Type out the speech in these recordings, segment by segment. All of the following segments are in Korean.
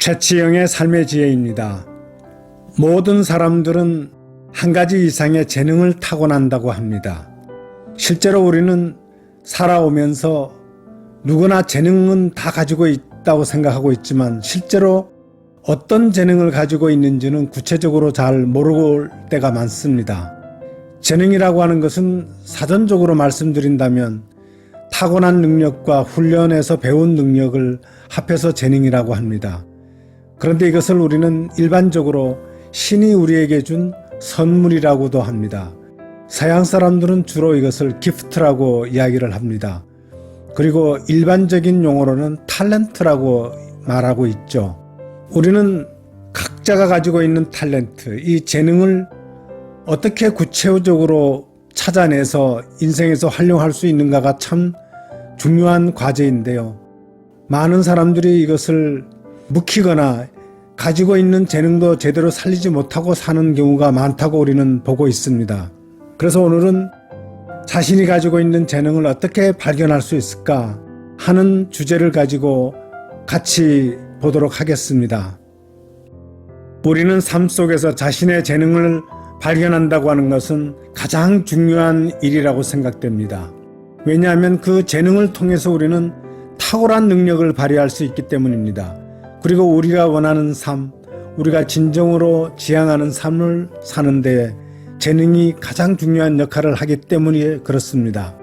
최치영의 삶의 지혜입니다. 모든 사람들은 한 가지 이상의 재능을 타고난다고 합니다. 실제로 우리는 살아오면서 누구나 재능은 다 가지고 있다고 생각하고 있지만 실제로 어떤 재능을 가지고 있는지는 구체적으로 잘 모르고 때가 많습니다. 재능이라고 하는 것은 사전적으로 말씀드린다면 타고난 능력과 훈련에서 배운 능력을 합해서 재능이라고 합니다. 그런데 이것을 우리는 일반적으로 신이 우리에게 준 선물이라고도 합니다. 서양 사람들은 주로 이것을 기프트라고 이야기를 합니다. 그리고 일반적인 용어로는 탤런트라고 말하고 있죠. 우리는 각자가 가지고 있는 탤런트, 이 재능을 어떻게 구체적으로 찾아내서 인생에서 활용할 수 있는가가 참 중요한 과제인데요. 많은 사람들이 이것을 묵히거나 가지고 있는 재능도 제대로 살리지 못하고 사는 경우가 많다고 우리는 보고 있습니다. 그래서 오늘은 자신이 가지고 있는 재능을 어떻게 발견할 수 있을까 하는 주제를 가지고 같이 보도록 하겠습니다. 우리는 삶 속에서 자신의 재능을 발견한다고 하는 것은 가장 중요한 일이라고 생각됩니다. 왜냐하면 그 재능을 통해서 우리는 탁월한 능력을 발휘할 수 있기 때문입니다. 그리고 우리가 원하는 삶, 우리가 진정으로 지향하는 삶을 사는데 재능이 가장 중요한 역할을 하기 때문에 그렇습니다.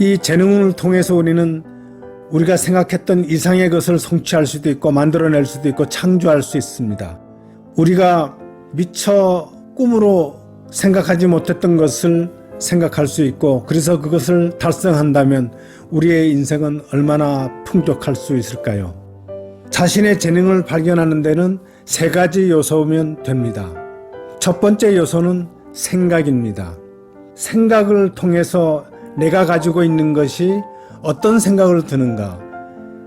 이 재능을 통해서 우리는 우리가 생각했던 이상의 것을 성취할 수도 있고 만들어낼 수도 있고 창조할 수 있습니다. 우리가 미처 꿈으로 생각하지 못했던 것을 생각할 수 있고 그래서 그것을 달성한다면 우리의 인생은 얼마나 풍족할 수 있을까요? 자신의 재능을 발견하는 데는 세 가지 요소면 됩니다. 첫 번째 요소는 생각입니다. 생각을 통해서 내가 가지고 있는 것이 어떤 생각을 드는가,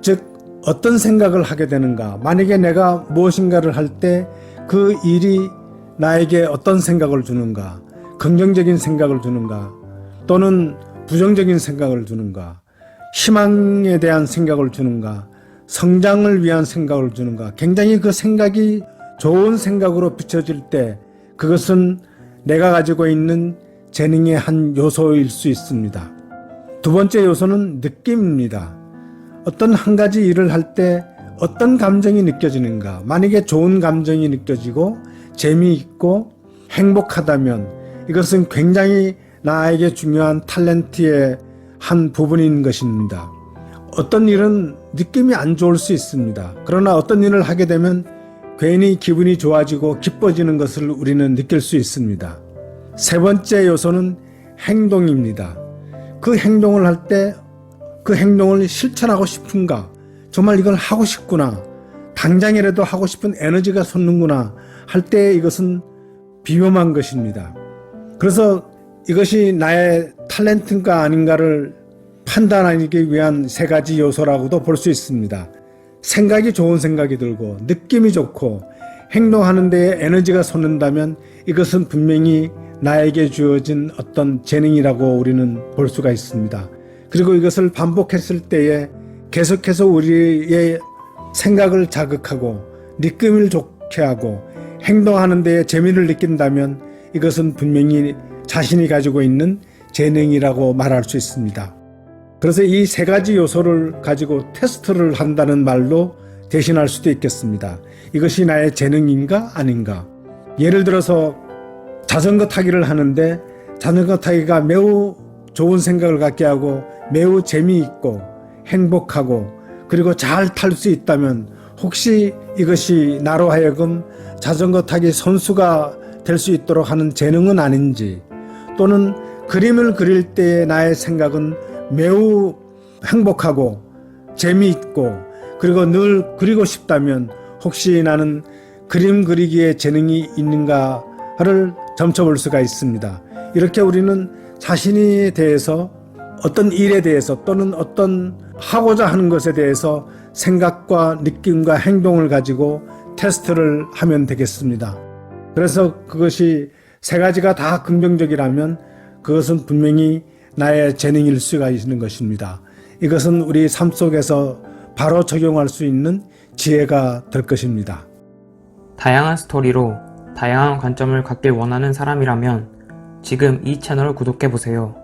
즉, 어떤 생각을 하게 되는가, 만약에 내가 무엇인가를 할 때 그 일이 나에게 어떤 생각을 주는가, 긍정적인 생각을 주는가, 또는 부정적인 생각을 주는가, 희망에 대한 생각을 주는가, 성장을 위한 생각을 주는가, 굉장히 그 생각이 좋은 생각으로 비춰질 때 그것은 내가 가지고 있는 재능의 한 요소일 수 있습니다. 두 번째 요소는 느낌입니다. 어떤 한 가지 일을 할 때 어떤 감정이 느껴지는가. 만약에 좋은 감정이 느껴지고 재미있고 행복하다면 이것은 굉장히 나에게 중요한 탤런트의 한 부분인 것입니다. 어떤 일은 느낌이 안 좋을 수 있습니다. 그러나 어떤 일을 하게 되면 괜히 기분이 좋아지고 기뻐지는 것을 우리는 느낄 수 있습니다. 세 번째 요소는 행동입니다. 그 행동을 할 때 그 행동을 실천하고 싶은가? 정말 이걸 하고 싶구나. 당장이라도 하고 싶은 에너지가 솟는구나. 할 때 이것은 비범한 것입니다. 그래서 이것이 나의 탤런트인가 아닌가를 판단하기 위한 세 가지 요소라고도 볼 수 있습니다. 생각이 좋은 생각이 들고 느낌이 좋고 행동하는 데에 에너지가 솟는다면 이것은 분명히 나에게 주어진 어떤 재능이라고 우리는 볼 수가 있습니다. 그리고 이것을 반복했을 때에 계속해서 우리의 생각을 자극하고 느낌을 좋게 하고 행동하는 데에 재미를 느낀다면 이것은 분명히 자신이 가지고 있는 재능이라고 말할 수 있습니다. 그래서 이 세 가지 요소를 가지고 테스트를 한다는 말로 대신할 수도 있겠습니다. 이것이 나의 재능인가 아닌가. 예를 들어서 자전거 타기를 하는데 자전거 타기가 매우 좋은 생각을 갖게 하고 매우 재미있고 행복하고 그리고 잘 탈 수 있다면 혹시 이것이 나로 하여금 자전거 타기 선수가 될 수 있도록 하는 재능은 아닌지 또는 그림을 그릴 때의 나의 생각은 매우 행복하고 재미있고 그리고 늘 그리고 싶다면 혹시 나는 그림 그리기에 재능이 있는가를 점쳐볼 수가 있습니다. 이렇게 우리는 자신에 대해서 어떤 일에 대해서 또는 어떤 하고자 하는 것에 대해서 생각과 느낌과 행동을 가지고 테스트를 하면 되겠습니다. 그래서 그것이 세 가지가 다 긍정적이라면 그것은 분명히 나의 재능일 수가 있는 것입니다. 이것은 우리 삶 속에서 바로 적용할 수 있는 지혜가 될 것입니다. 다양한 스토리로 다양한 관점을 갖길 원하는 사람이라면 지금 이 채널을 구독해보세요.